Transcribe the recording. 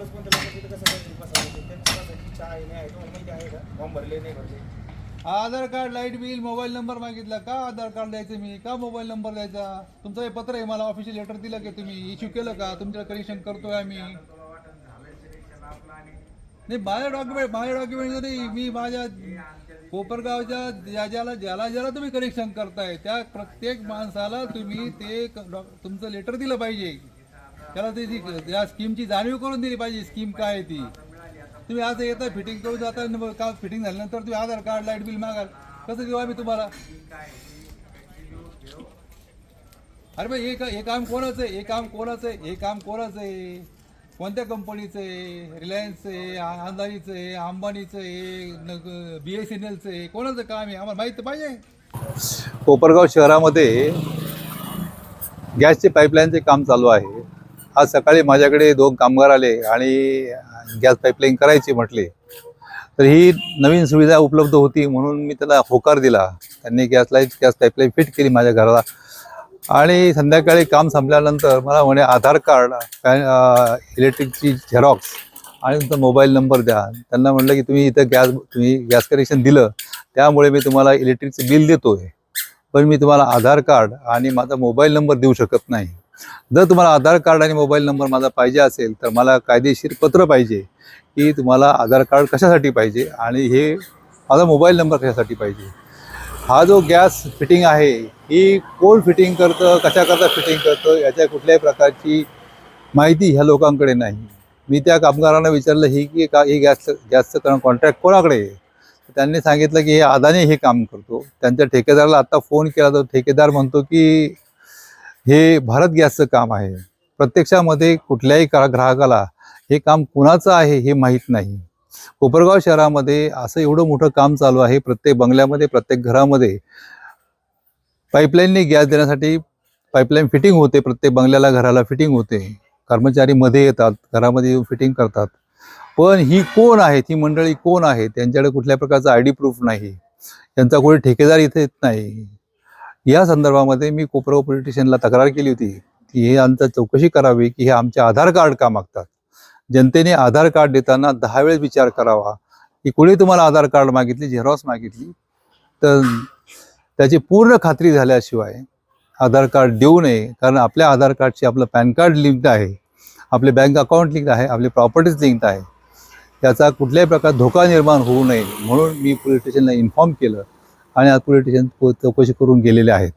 कळत पण त्याला तिथं कसं काहीतरी बसायचं त्यांची बसायची आहे नाही आहे तुम्हाला माहिती आहे का? फॉर्म भरले नाही भरले. Aadhaar card light bill mobile number मागितला का? आधार कार्ड द्यायचं मी का? मोबाईल नंबर द्यायचा? तुमचं हे पत्र आहे मला ऑफिशियल लेटर दिलं की तुम्ही? इश्यू केलं का? तुमच्या कनेक्शन करतोय आम्ही. नाही माझ्या डॉक्युमेंट माझ्या डॉक्युमेंट नाही मी माझ्या कोपरगावच्या ज्या ज्याला ज्याला ज्याला तुम्ही कनेक्शन करताय त्या प्रत्येक माणसाला तुम्ही ते क- डॉ- तुमचं लेटर दिलं पाहिजे. त्याला त्याची या स्कीमची जाणीव करून दिली पाहिजे स्कीम काय आहे ती. तुम्ही आज येता फिटिंग करून जाता आणि का फिटिंग झाल्यानंतर तुम्ही आधार कार्ड लाइट बिल मागाल. कसं देऊ आम्ही तुम्हाला? अरे भाई हे का हे काम कोणाचं आहे? हे काम कोणाचं आहे? हे काम कोणाचं आहे? कोणत्या कंपनीचं आहे? रिलायन्सचं आहे? आ- आहे? अंबानीचं आहे? बी एस एन एलचं आहे? कोणाचं काम आहे? आम्हाला माहीत पाहिजे. कोपरगाव शहरामध्ये गॅसचे पाईपलाईनचे काम चालू आहे. आज सकाळी माझ्याकडे दोन कामगार आले आणि गॅस पाईपलाईन करायची म्हटले. तर ही नवीन सुविधा उपलब्ध होती म्हणून मी त्याला होकार दिला. त्यांनी gas line gas pipeline fit केली माझ्या घराला. आणि संध्याकाळी काम संपल्यानंतर मला म्हणे आधार कार्ड इलेक्ट्रिकची झेरॉक्स आणि तुमचा मोबाईल नंबर द्या. त्यांना म्हटलं की तुम्ही इथं गॅस तुम्ही गॅस कनेक्शन दिलं त्यामुळे मी तुम्हाला इलेक्ट्रिकचं बिल देतो आहे पण मी तुम्हाला आधार कार्ड आणि माझा मोबाईल नंबर देऊ शकत नाही. जर तुम्हाला आधार कार्ड आणि मोबाईल नंबर माझा पाहिजे असेल तर मला कायदेशीर पत्र पाहिजे की तुम्हाला आधार कार्ड कशासाठी पाहिजे आणि हे माझा मोबाईल नंबर कशासाठी पाहिजे. हा जो गॅस फिटिंग आहे ही कोण फिटिंग करतं कशाकरता फिटिंग करतं याच्या कुठल्याही प्रकारची माहिती ह्या लोकांकडे नाही. मी त्या कामगारांना विचारलं ही की का ही गॅस गॅसचं कॉन्ट्रॅक्ट कोणाकडे त्यांनी सांगितलं की हे अदानी हे काम करतो. त्यांच्या ठेकेदाराला आत्ता फोन केला तर ठेकेदार म्हणतो की हे भारत गॅसचं काम आहे. प्रत्यक्षामध्ये कुठल्याही का ग्राहकाला हे काम कुणाचं आहे हे माहीत नाही. कोपरगाव शहरामध्ये असं एवढं मोठं काम चालू आहे प्रत्येक बंगल्यामध्ये प्रत्येक घरामध्ये. पाईपलाईनने गॅस देण्यासाठी पाईपलाईन फिटिंग होते प्रत्येक बंगल्याला घराला फिटिंग होते. कर्मचारी मध्ये येतात घरामध्ये येऊन फिटिंग करतात. पण ही कोण आहेत ही मंडळी कोण आहे त्यांच्याकडे कुठल्या प्रकारचा आय डी प्रूफ नाही. त्यांचा कोणी ठेकेदार इथे येत नाही. या संदर्भामध्ये मी कोपरगाव पोलीस स्टेशनला तक्रार केली होती की हे आमचं चौकशी करावी की हे आमचे आधार कार्ड का मागतात? जनतेने आधार कार्ड देताना दहा वेळेस विचार करावा की कुणी तुम्हाला आधार कार्ड मागितली झेरॉक्स मागितली? तर त्याची पूर्ण खात्री झाल्याशिवाय आधार कार्ड देऊ नये कारण आपल्या आधार कार्डशी आपलं पॅन कार्ड लिंक्ड आहे आपले बँक अकाउंट लिंक आहे आपली प्रॉपर्टीज लिंक्ड आहे. याचा कुठल्याही प्रकार धोका निर्माण होऊ नये म्हणून मी पोलीस स्टेशनला इन्फॉर्म केलं. आणि आज पोलीस स्टेशन चौकशी करून गेलेले आहेत.